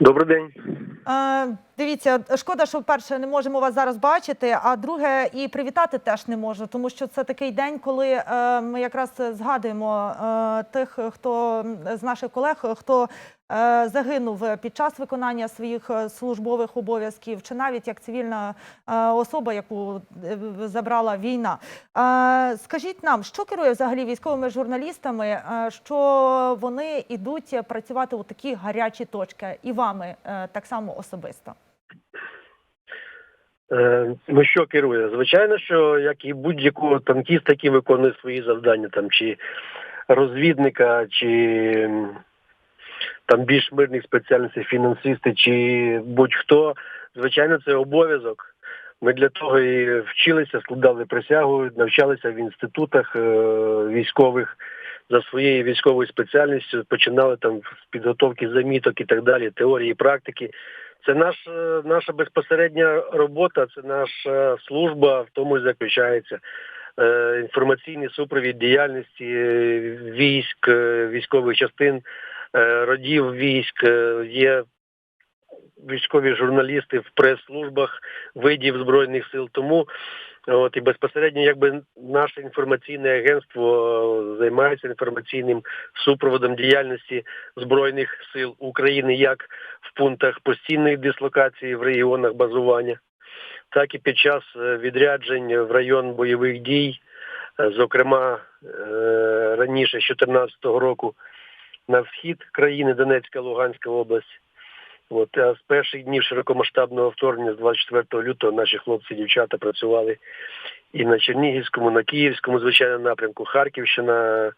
Добрий день. Е, Дивіться, шкода, що вперше не можемо вас зараз бачити. А друге, і привітати теж не можу, тому що це такий день, коли е, ми якраз згадуємо е, тих, хто з наших колег, хто загинув під час виконання своїх е, службових обов'язків, чи навіть як цивільна е, особа, яку е, забрала війна. Е, Скажіть нам, що керує взагалі військовими журналістами, е, що вони йдуть працювати у такі гарячі точки, і вами е, так само особисто. Е, Ну що керує? Звичайно, що як і будь-якого танкіста, який виконує свої завдання, там чи розвідника, чи там більш мирних спеціальностей, фінансисти, чи будь-хто, звичайно, це обов'язок. Ми для того і вчилися, складали присягу, навчалися в інститутах е, військових за своєю військовою спеціальністю, починали там з підготовки заміток і так далі, теорії практики. Це наш, е, наша безпосередня робота, це наша служба, в тому і заключається е, інформаційний супровід діяльності військ, військових частин, родів військ. Е, Є військові журналісти в прес-службах видів збройних сил. Тому от і безпосередньо, якби наше інформаційне агентство е, займається інформаційним супроводом діяльності збройних сил України як в пунктах постійної дислокації в регіонах базування, так і під час е, відряджень в район бойових дій, Е, зокрема е, раніше, з 2014 року, на схід країни Донецька, Луганська область. От, а з перших днів широкомасштабного вторгнення з 24 лютого наші хлопці дівчата працювали і на Чернігівському, на Київському, звичайно, напрямку, Харківщина,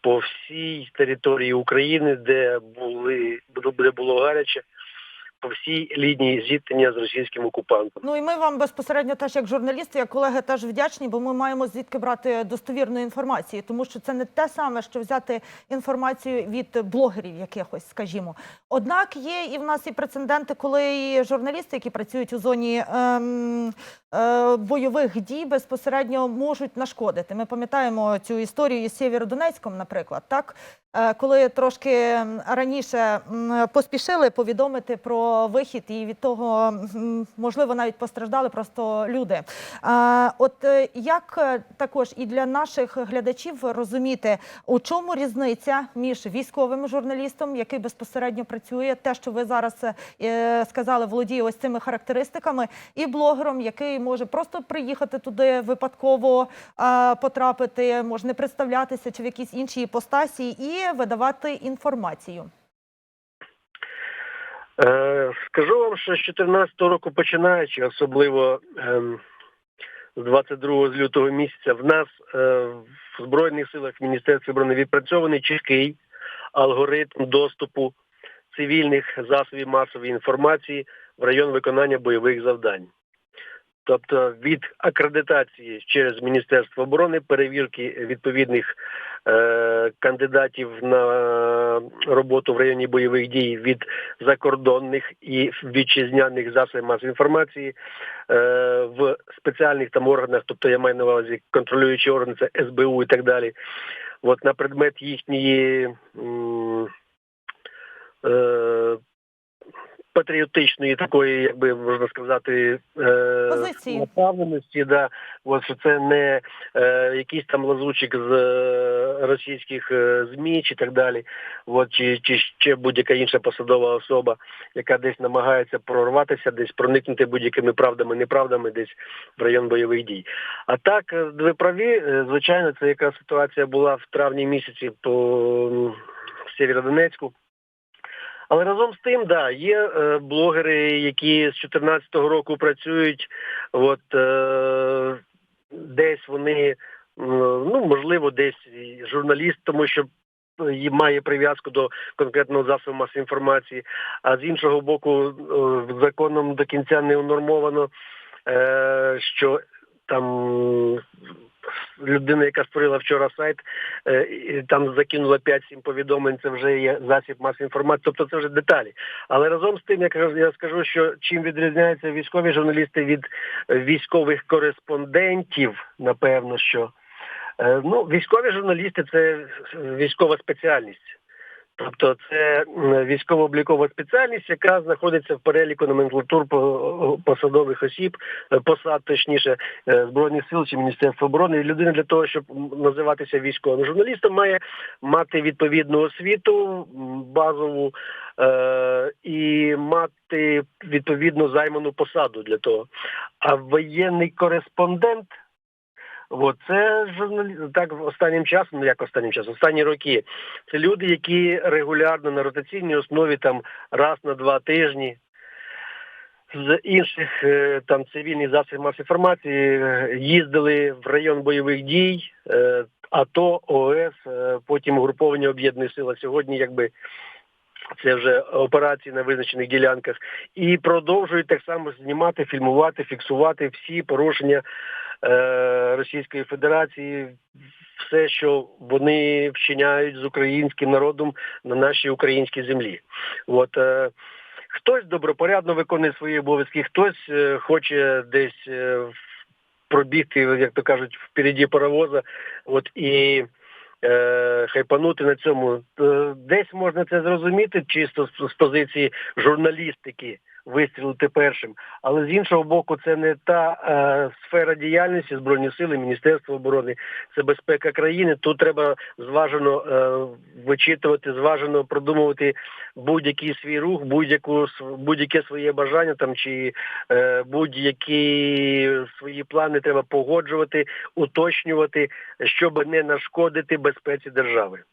по всій території України, де були де було гаряче, по всій лінії зіткнення з російським окупантом. Ну і ми вам безпосередньо теж як журналісти, як колеги, теж вдячні, бо ми маємо звідки брати достовірну інформацію, тому що це не те саме, що взяти інформацію від блогерів якихось, скажімо. Однак є і в нас і прецеденти, коли журналісти, які працюють у зоні ем, е, бойових дій, безпосередньо можуть нашкодити. Ми пам'ятаємо цю історію із Сєвєродонецьком, наприклад, так. Е, Коли трошки раніше поспішили повідомити про вихід, і від того можливо навіть постраждали просто люди. Е, От е, як також і для наших глядачів розуміти, у чому різниця між військовим журналістом, який безпосередньо працює, те, що ви зараз сказали, володіє ось цими характеристиками, і блогером, який може просто приїхати туди випадково потрапити, може не представлятися чи в якійсь іншій іпостасі і видавати інформацію. Е, скажу вам, що з 2014 року починаючи, особливо ем, з 22 з лютого місяця, в нас е, в Збройних силах Міністерства оборони відпрацьований чіткий алгоритм доступу цивільних засобів масової інформації в район виконання бойових завдань. Тобто від акредитації через Міністерство оборони, перевірки відповідних е, кандидатів на роботу в районі бойових дій від закордонних і вітчизняних засобів масової інформації е, в спеціальних там органах, тобто я маю на увазі контролюючі органи, це СБУ і так далі. От на предмет їхньої е, патріотичної такої, якби можна сказати, е, Позиції. направленості, да, от що це не е, якийсь там лазучик з е, російських е, ЗМІ чи так далі, от, чи, чи ще будь-яка інша посадова особа, яка десь намагається прорватися, десь проникнути будь-якими правдами, неправдами десь в район бойових дій. А так, е, ви праві, звичайно, це яка ситуація була в травні місяці по Сєвєродонецьку. Але разом з тим, да, є е, блогери, які з 2014 року працюють. От е, десь вони, ну можливо, десь журналіст, тому що е, має прив'язку до конкретного засобу масової інформації. А з іншого боку, е, законом до кінця не унормовано, е, що там людина, яка створила вчора сайт, е, там закинула 5-7 повідомлень, це вже є засіб масової інформації, тобто це вже деталі. Але разом з тим, я я скажу, що чим відрізняються військові журналісти від е, військових кореспондентів, напевно, що е, ну, військові журналісти це військова спеціальність. Тобто це військово-облікова спеціальність, яка знаходиться в переліку номенклатур посадових осіб, е, посад, точніше, е, Збройних сил чи Міністерства оборони. І людина для того, щоб називатися військовим журналістом, має мати відповідну освіту базову е- і мати відповідну займану посаду для того. А воєнний кореспондент. От, це журналі... так останнім часом, ну як останнім часом, останні роки. Це люди, які регулярно на ротаційній основі там раз на два тижні з інших е, там цивільних засобів масової інформації е, їздили в район бойових дій, е, АТО, ОС, потім угруповання об'єднаних сил. Сьогодні якби це вже операції на визначених ділянках, і продовжують так само знімати, фільмувати, фіксувати всі порушення Російської Федерації, все, що вони вчиняють з українським народом на нашій українській землі. От е, хтось добропорядно виконує свої обов'язки, хтось е, хоче десь е, пробігти, як то кажуть, впереді паровоза, от і е, хайпанути на цьому. Е, Десь можна це зрозуміти, чисто з позиції журналістики, вистрілити першим. Але з іншого боку, це не та е, сфера діяльності Збройні сили, Міністерства оборони, це безпека країни. Тут треба зважено е, вичитувати, зважено продумувати будь-який свій рух, будь-яку будь-яке своє бажання там чи е, будь-які свої плани треба погоджувати, уточнювати, щоб не нашкодити безпеці держави.